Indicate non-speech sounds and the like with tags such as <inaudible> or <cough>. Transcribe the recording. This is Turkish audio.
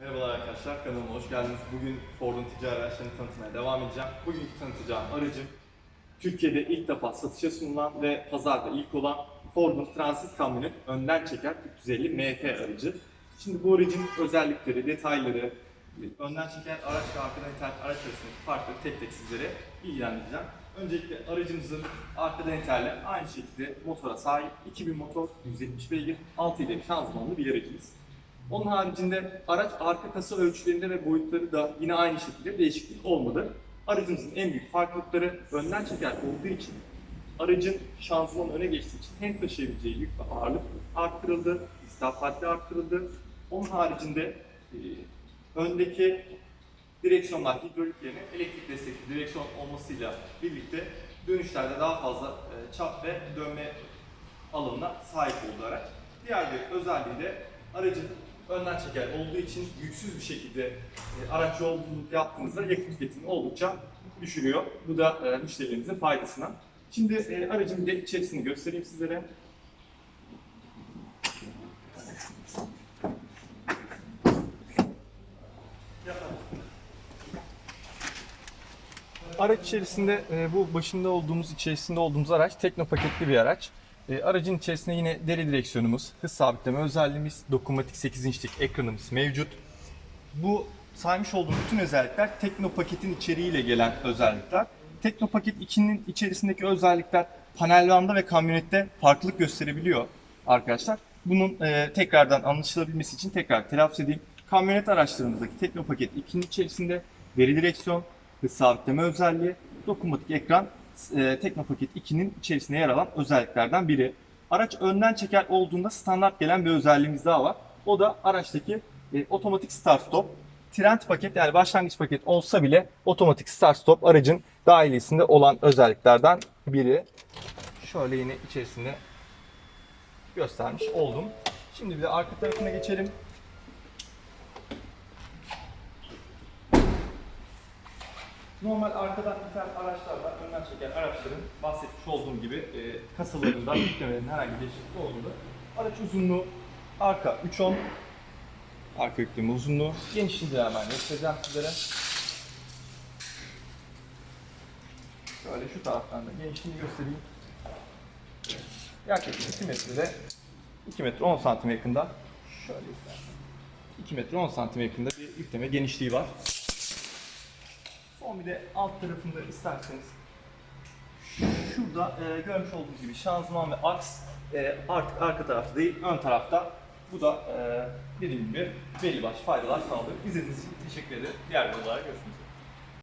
Merhabalar arkadaşlar, kanalıma hoş geldiniz. Bugün Ford'un ticari araçlarını tanıtmaya devam edeceğim. Bugünkü tanıtacağım aracım, Türkiye'de ilk defa satışa sunulan ve pazarda ilk olan Ford'un Transit kamyonet önden çeker 350 MF aracı. Şimdi bu aracın özellikleri, detayları, önden çeker araç ve arkadan iter araç arasındaki farkları tek tek sizlere bilgilendireceğim. Öncelikle aracımızın arkadan iterle aynı şekilde motora sahip 2000 motor, 170 beygir, 6 ileri şanzımanlı bir aracımız. Onun haricinde araç arka kasa ölçülerinde ve boyutları da yine aynı şekilde değişiklik olmadı. Aracımızın en büyük farklılıkları önden çeker olduğu için aracın şanzıman öne geçtiği için hem taşıyabileceği yük ve ağırlık arttırıldı, istihbaratlı arttırıldı. Onun haricinde e, öndeki direksiyonlar hidrolik yerine elektrik destekli direksiyon olmasıyla birlikte dönüşlerde daha fazla e, çap ve dönme alanına sahip oldu araç. Diğer bir özelliği de aracın önden çeker olduğu için yüksüz bir şekilde e, araç yolculuk yaptığınızda yakıt tüketimi oldukça düşürüyor. Bu da e, müşterilerimizin faydasına. Şimdi e, aracın de içerisini göstereyim sizlere. Araç içerisinde e, bu başında olduğumuz, içerisinde olduğumuz araç tekno paketli bir araç. E, aracın içerisinde yine deri direksiyonumuz, hız sabitleme özelliğimiz, dokunmatik 8 inçlik ekranımız mevcut. Bu saymış olduğum bütün özellikler tekno paketin içeriğiyle gelen özellikler. Tekno paket 2'nin içerisindeki özellikler panel vanda ve kamyonette farklılık gösterebiliyor arkadaşlar. Bunun e, tekrardan anlaşılabilmesi için tekrar telaffuz edeyim. Kamyonet araçlarımızdaki tekno paket 2'nin içerisinde deri direksiyon, hız sabitleme özelliği, dokunmatik ekran e, Teknopaket 2'nin içerisinde yer alan özelliklerden biri. Araç önden çeker olduğunda standart gelen bir özelliğimiz daha var. O da araçtaki e, otomatik start stop. Trend paket yani başlangıç paket olsa bile otomatik start stop aracın dahilisinde olan özelliklerden biri. Şöyle yine içerisinde göstermiş oldum. Şimdi bir de arka tarafına geçelim. Normal arkadan iten araçlarla önden çeken araçların bahsetmiş olduğum gibi e, kasalarında <clears throat> yüklemelerin herhangi bir değişiklik olmadı. Araç uzunluğu arka 3.10 arka yükleme uzunluğu genişliği de hemen göstereceğim sizlere. Şöyle şu taraftan da genişliğini göstereyim. Yaklaşık 2 metrede 2 metre 10 santim yakında şöyle istersen 2 metre 10 santim yakında bir yükleme genişliği var. Son bir de alt tarafında isterseniz şurada e, görmüş olduğunuz gibi şanzıman ve aks e, artık arka tarafta değil ön tarafta. Bu da e, dediğim gibi belli başlı faydalar sağlıyor. İzlediğiniz için teşekkür ederim. Diğer videolarda görüşmek üzere.